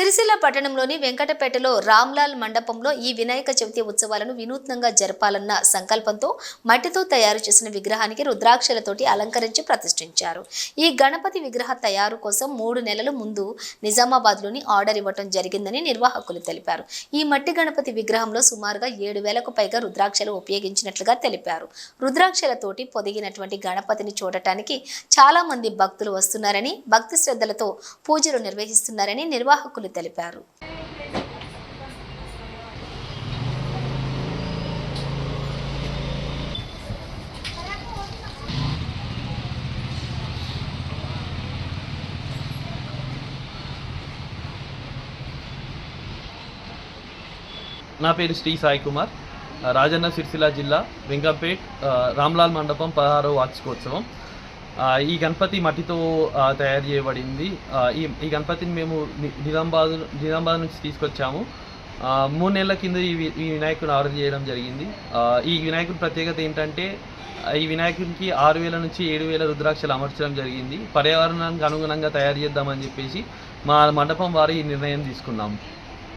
సిరిసిల్ల పట్టణంలోని వెంకటపేటలో రామ్లాల్ మండపంలో ఈ వినాయక చవితి ఉత్సవాలను వినూత్నంగా జరపాలన్న సంకల్పంతో మట్టితో తయారు చేసిన విగ్రహానికి రుద్రాక్షలతోటి అలంకరించి ప్రతిష్ఠించారు. ఈ గణపతి విగ్రహ తయారు కోసం మూడు నెలల ముందు నిజామాబాద్లోని ఆర్డర్ ఇవ్వటం జరిగిందని నిర్వాహకులు తెలిపారు. ఈ మట్టి గణపతి విగ్రహంలో సుమారుగా ఏడు వేలకు పైగా రుద్రాక్షలు ఉపయోగించినట్లుగా తెలిపారు. రుద్రాక్షలతోటి పొదిగినటువంటి గణపతిని చూడటానికి చాలామంది భక్తులు వస్తున్నారని భక్తి శ్రద్ధలతో పూజలు నిర్వహిస్తున్నారని నిర్వాహకులు తెలిపారు. నా పేరు శ్రీ సాయి కుమార్. రాజన్న సిరిసిల్ల జిల్లా వెంకంపేట్ రామ్లాల్ మండపం పదహారవ వార్షికోత్సవం. ఈ గణపతి మట్టితో తయారు చేయబడింది. ఈ ఈ గణపతిని మేము నిజామాబాద్ నిజామాబాద్ నుంచి తీసుకొచ్చాము. మూడు నెలల కింద ఈ ఈ వినాయకుడిని ఆర్డర్ చేయడం జరిగింది. ఈ వినాయకుడి ప్రత్యేకత ఏంటంటే ఈ వినాయకునికి ఆరు వేల నుంచి ఏడు వేల రుద్రాక్షలు అమర్చడం జరిగింది. పర్యావరణానికి అనుగుణంగా తయారు చేద్దామని చెప్పేసి మా మండపం వారు ఈ నిర్ణయం తీసుకున్నాము.